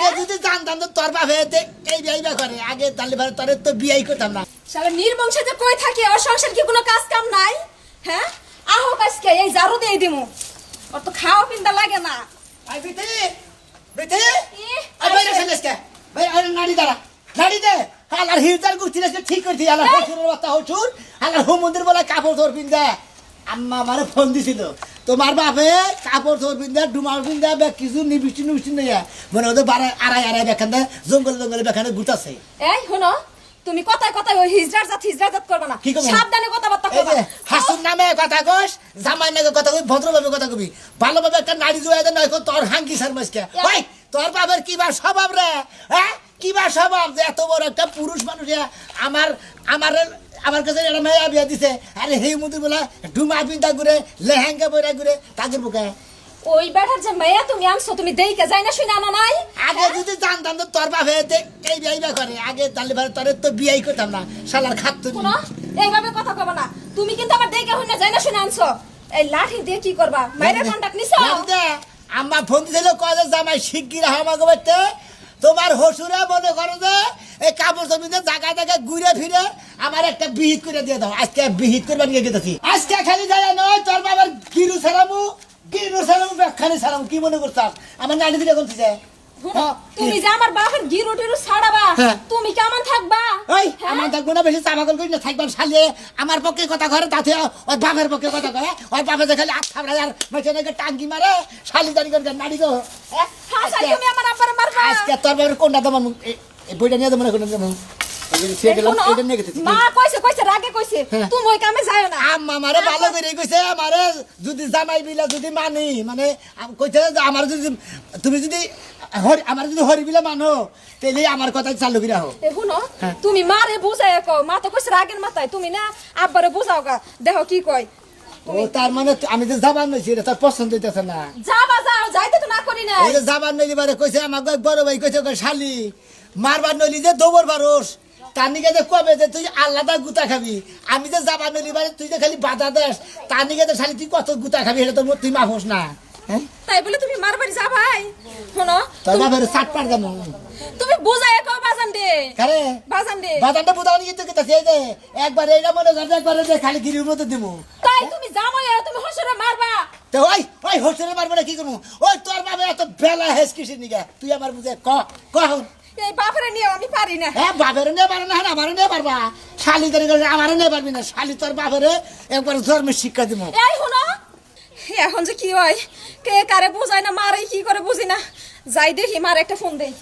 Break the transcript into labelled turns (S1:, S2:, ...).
S1: আগে যদি জানতাম তো তোর বাপে তে- এই বিয়ে করে। আগে তাহলে ভাই তোর তো বিয়াই করতাম না।
S2: শালা নির্বংশে যে কই থাকে ওর সংসার কি কোনো কাজ কাম নাই? হ্যাঁ? আহো আজকে এই জারু দিয়ে দিমু। ওর তো খাওয়া পিন্দা লাগে না।
S1: আই বিতে বিতে আই ভাই রেখে ভাই আরে নাড়ি দাঁড়া নাড়ি দে। আলার হিরদার গুষ্টি রেখে ঠিক করে দিয়ে আলার
S2: এই!
S1: হসুরের বাচ্চা হসুর আলার হোম মন্দির বলে কাপড় ধর পিন্দা। আম্মা আমারে ফোন দিছিল। তোমার বাপে কাপড় ধর পিন্দা ডুমার পিন্দা বে কিছু নিবিষ্টি নিবিষ্টি নেই মনে হতো বারে আড়াই আড়াই বেখান জঙ্গলে জঙ্গলে বেখানে গুতাছে
S2: এই শুনো তুমি কথায় কথায় ওই হিজড়ার জাত হিজড়ার জাত করবে না? সাবধানে কথাবার্তা করবা।
S1: হাসুর নামে কথা কস জামাই নামে কথা কবি ভদ্রভাবে কথা কবি। ভালোভাবে একটা নারী জুয়াই দে নয় তোর হাঙ্কি সার মাসকে। ভাই তোর বাবার কি বা স্বভাব রে? হ্যাঁ? কি বা স্বভাব যে এত বড় একটা পুরুষ মানুষ আমার আমার আমার কাছে একটা মেয়ে বিয়ে দিছে। আরে হেই মুদি বলে ডুমা পিন্তা ঘুরে লেহেঙ্গা বইরা ঘুরে তাদের বুকে।
S2: ওই বেটার যে মেয়ে তুমি আনছো তুমি দেইকে যাই না শুনে আনো নাই?
S1: আগে যদি জানতাম তো তোর বাপে তে- এই বিয়ে বিয়ে করে। আগে তাহলে ভাই তোর তো বিয়াই করতাম না শালার খাত
S2: শুনো এইভাবে কথা কবে না। তুমি কিন্তু আবার দেইকে হইনা যাই না শুনে আনছো। এই লাঠি দিয়ে কি করবা? মাইরের কন্টাক্ট নিছো?
S1: আম্মা ফোন দিছিল কয়ে জামাই শিগগির আমাকে বাড়তে। তোমার হসুরে মনে করো যে এই কাপড় জমিতে জায়গা জায়গা ঘুরে ফিরে আমার একটা বিহিত করে দিয়ে দাও। আজকে বিহিত করবার নিয়ে গেতেছি আজকে খালি যায় নয় তোর বাবার গিরু ছাড়ামু গিরু ছাড়ামু খালি ছাড়ামু কি মনে করতাম আমার নানি দিলে কোন থেকে
S2: তুমি যে আমার বাপের গিরু টিরু ছাড়াবা
S1: হ্যাঁ।
S2: তুমি কেমন থাকবা?
S1: ওই
S2: হ্যাঁ?
S1: আমার থাকব না বেশি চাপাকল করি না থাকবার শালিয়ে আমার পক্ষে কথা করে তাতে ওর বাপের পক্ষে কথা কয়। ওর বাপে যে খালি আট থাবড়া আর মেশে টাঙ্গি মারে শালি দাঁড়ি করে নাড়ি গো। হ্যাঁ? আজকে-
S2: তুমি আমার আব্বারে মারবা।
S1: আজকে তোর বাবার কোনটা তোমার এই- এই বইটা নিয়ে তোমার কোনটা তোমার সে গেলাম
S2: শুনো,
S1: এটা নিয়ে গেছি।
S2: মা কইছে কইছে রাগে কইছে।
S1: হ্যাঁ।
S2: তুমি না।
S1: আমারে যদি যদি মানি আমার যদি তাহলে আমার কথা চালু করে হোক
S2: শুনো
S1: হ্যাঁ।
S2: তুমি মারে বুঝাই কও। মা তো কইছে রাগের মাথায়। তুমি না আব্বারে বুঝাও গা। দেখো কি কয়।
S1: ও তার মানে আমি যে জাবান নইছি এটা তার পছন্দ হইতেছে না
S2: যাবা যাও যাইতে তো না করি না
S1: এই যে জাবান নইলি বারে কইছে আমাকে বড় ভাই কইছে কই শালি মারবার নইলি যে দৌড় বারোস তার নিকে যে কবে যে তুই আল্লাদা গুতা খাবি আমি যে জাবান নইলি বারে তুই যে খালি বাধা দেস তার নিকে যে শালি তুই কত গুতা খাবি এটা তো তুই মাফোস না হ্যাঁ?
S2: তাই বলে তুমি মারবাড়ি যাবাই। শুনো
S1: তোর বাপের সাত পার দাম
S2: তুমি বুঝাই কও বাজান দে
S1: কারে?
S2: বাজান দে
S1: বাজানটা বুঝাও নিয়ে তুই কিতা সেই যে একবার এইটা মনে কর একবার খালি গিরির মতো দিব
S2: তাই তুমি জামাই আর তুমি হসরে মারবা।
S1: তো ওই ওই হোস্টেলে মারবো না কি করব? ওই তোর বাবা এত বেলা হেস কিসের নিকে তুই আমার বুঝে ক ক এখন।
S2: এই বাপরে নিয়ে আমি পারি না।
S1: হ্যাঁ বাপের নিয়ে পারে না হ্যাঁ আমারও নিয়ে পারবা। শালি তৈরি করে আমারও নিয়ে পারবি না। শালি তোর বাপের একবার ধর্মের শিক্ষা দিব
S2: এই শুনো এখন যে কি হয়? কে কারে বুঝায় না মারে কি করে বুঝি না? যাই দেখি মার একটা ফোন দেই।